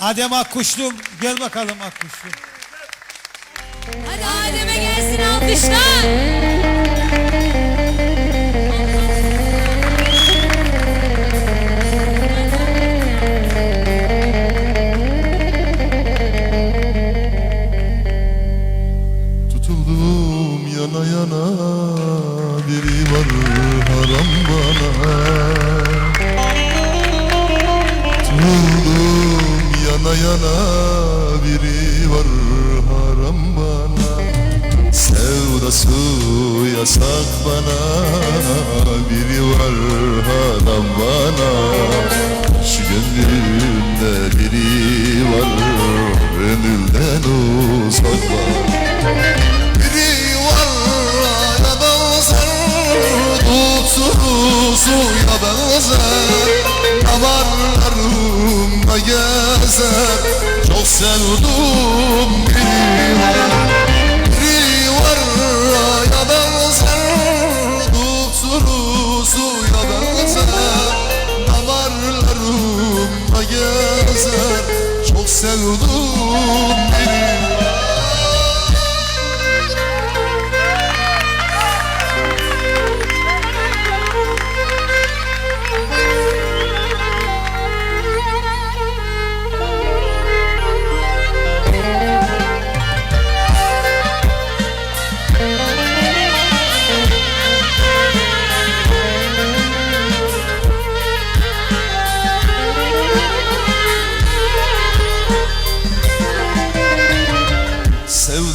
Adem Akkuşlum gel bakalım Akkuşlum. Hadi Adem'e gelsin alkışlar. Tutuldum yana yana biri var haram bana yana biri var haram bana. Sevdası yasak bana biri var haram bana. Şu gönlümde biri var gönülden uzak bana biri var ya benzer Tuturu suya benzer. Damarlarımda gezer Çok sevdim biri var Biri var ya benzer Tuturu suya benzer Damarlarımda gezer Çok sevdim biri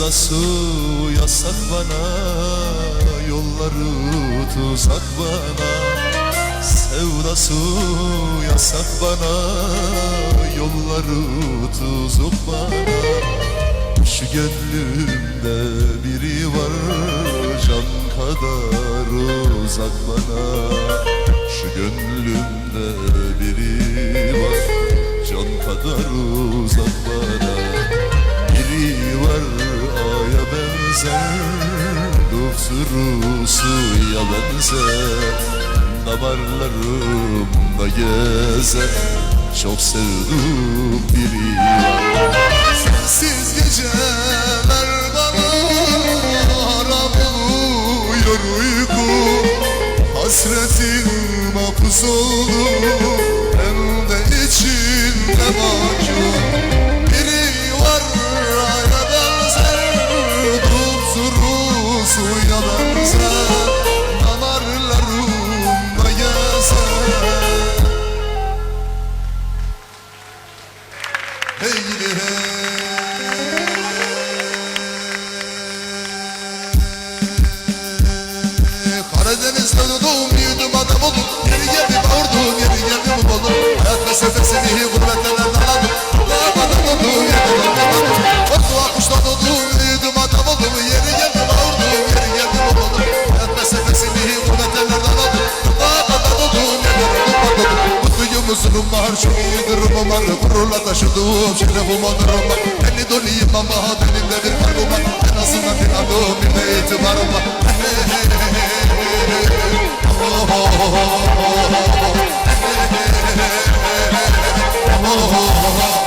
Sevdası yasak bana Yolları tuzak bana. Sevdası yasak bana Yolları tuzak bana. Şu gönlümde biri var Can kadar uzak bana. Şu gönlümde biri var Can kadar uzak Dufsuru suya benzer Damarlarımda gezer Çok sevdiğim biri. Var Sensiz geceler bana haram uyuyor uyku. Hasretin mahpus oldu Hayat felsefesini gurbetlerden anladım Dağmadan oldum yerden anladım Korktuğa kuştan doğdum büyüdüm adam oldum. Yeri geldi bağırdım yeri geldi bu oldum Hayat felsefesini gurbetlerden anladım Dağmadan oldum yerden anladım Mutluyum huzurum var çok iyi durumum var Gururla taşıdığım şerefim onurum var Belli doluyum ama benim de bir kalbim var En azından bir adım bir de itibarım var Hey oh, oh, oh.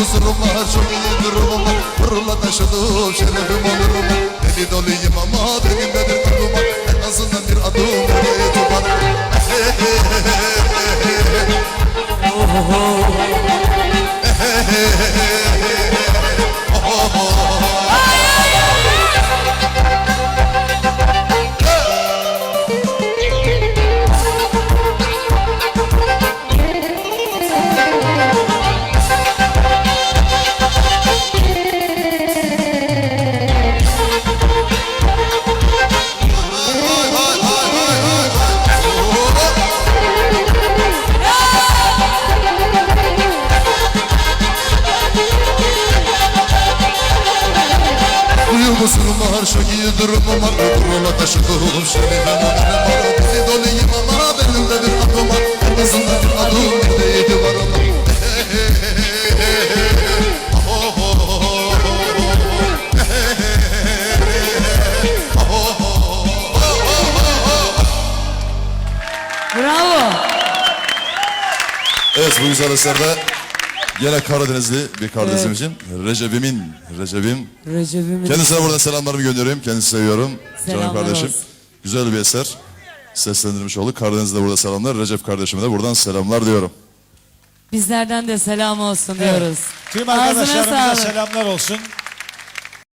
Huzurum var çok iyi durumum var Gururla taşıdığım şerefim olurum. Deli doluyum ama benim kalbim var En azından bir adım oraya tutar kusurum var Çok iyi durumum var Kurula taşıdığım şerifem haberim var Deli doluyum ama benim de bir adım var. En azından bir adım bir de yedi var ama. Bravo. Evet bu güzel eserde yine Karadenizli bir kardeşim için Recep'imin, Recep'im. Recep'imiz. Kendisine buradan selamlarımı gönderiyorum. Kendisi seviyorum. Canım Selamlar kardeşim. olsun. Güzel bir eser. Seslendirmiş olduk. Karadeniz'de burada selamlar. Recep kardeşime de buradan selamlar diyorum. Bizlerden de selam olsun diyoruz. Tüm Ağzına arkadaşlarımıza sağlık. selamlar olsun.